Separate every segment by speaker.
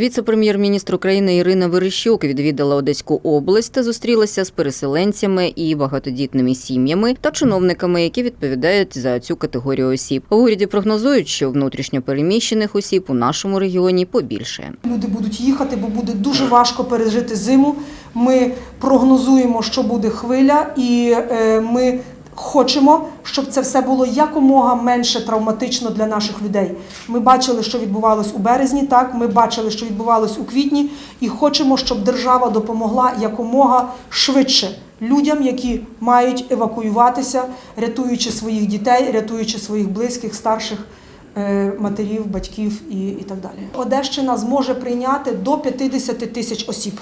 Speaker 1: Віце-прем'єр-міністр України Ірина Верещук відвідала Одеську область та зустрілася з переселенцями і багатодітними сім'ями та чиновниками, які відповідають за цю категорію осіб. В уряді прогнозують, що внутрішньо переміщених осіб у нашому регіоні побільшає.
Speaker 2: Люди будуть їхати, бо буде дуже важко пережити зиму. Ми прогнозуємо, що буде хвиля, і е, ми хочемо, щоб це все було якомога менше травматично для наших людей. Ми бачили, що відбувалось у березні, так ми бачили, що відбувалось у квітні, і хочемо, щоб держава допомогла якомога швидше людям, які мають евакуюватися, рятуючи своїх дітей, рятуючи своїх близьких, старших е, матерів, батьків і, і так далі. Одещина зможе прийняти до 50 тисяч осіб.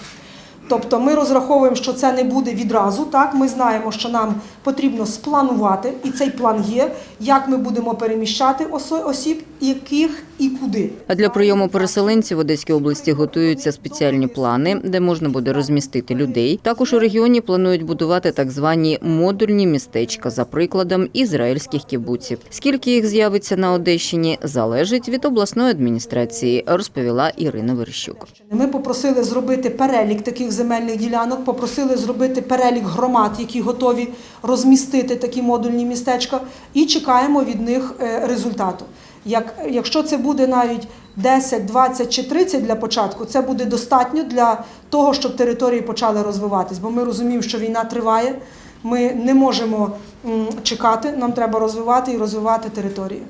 Speaker 2: Тобто ми розраховуємо, що це не буде відразу. Так, ми знаємо, що нам потрібно спланувати, і цей план є, як ми будемо переміщати осіб, яких і куди.
Speaker 1: А для прийому переселенців в Одеській області готуються спеціальні плани, де можна буде розмістити людей. Також у регіоні планують будувати так звані модульні містечка за прикладом ізраїльських кібуців. Скільки їх з'явиться на Одещині, залежить від обласної адміністрації, розповіла Ірина Верещук.
Speaker 2: Ми попросили зробити перелік таких земельних ділянок, попросили зробити перелік громад, які готові розмістити такі модульні містечка, і чекаємо від них е, результату. Як, якщо це буде навіть 10, 20 чи 30 для початку, це буде достатньо для того, щоб території почали розвиватись. Бо ми розуміємо, що війна триває. Ми не можемо чекати, нам треба розвивати і розвивати території.